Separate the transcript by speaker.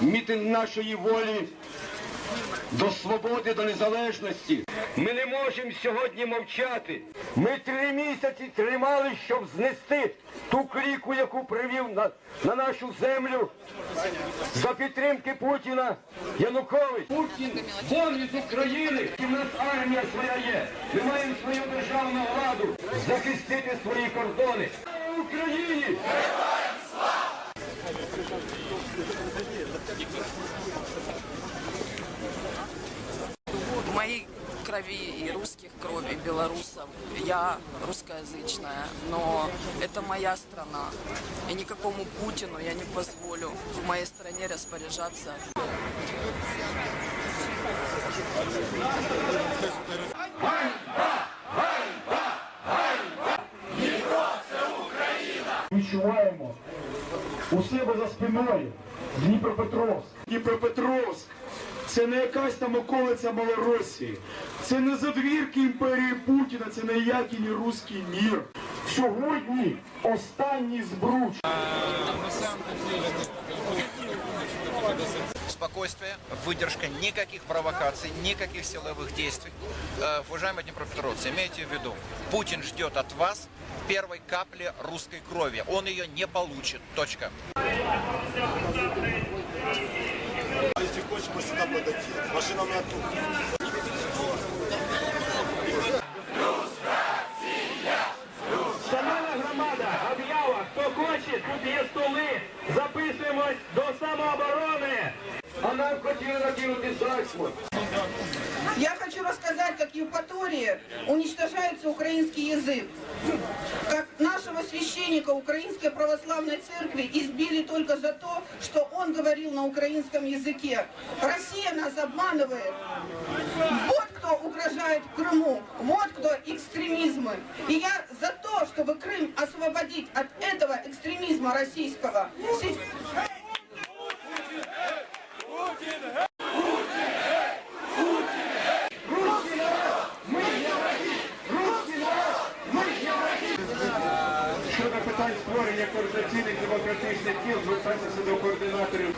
Speaker 1: світин нашої волі до свободи, до незалежності. Ми не можемо сьогодні мовчати. Ми три місяці тримали, щоб знести ту кріку, яку привів на, на нашу землю за підтримки Путіна Янукович. Путін із України. І в нас армія своя є. Ми маємо свою державну владу захистити свої кордони. Україні!
Speaker 2: Крови и русских крови, белорусов. Я русскоязычная, но это моя страна. И никакому Путину я не позволю в моей стране распоряжаться.
Speaker 3: відчуваємо у себе за спиною Дніпропетровськ. Дніпропетровськ це не якась там околиця Малоросії, це не задвірки імперії Путіна, це не який не руський мір. Сьогодні останній збруч.
Speaker 4: Спокойствие, выдержка, никаких провокаций, никаких силовых действий. Э, Уважаемые днепропетровцы, имейте в виду, Путин ждет от вас первой капли русской крови. Он ее не получит. Точка.
Speaker 5: Если хочешь, мы сюда подойти. Машина на тут.
Speaker 6: Шановна громада, об'ява, хто хоче, тут є столи. Записуємось до самооборони.
Speaker 1: А нам.
Speaker 7: Я хочу рассказать, как в Евпатории уничтожается украинский язык. Как нашего священника Украинской Православной Церкви избили только за то, что он говорил на украинском языке. Россия нас обманывает. Вот кто угрожает Крыму, вот кто экстремизмы. И я за то, чтобы Крым освободить от этого экстремизма российского.
Speaker 3: питань створення координаційних демократичних тіл, звертайтеся до координаторів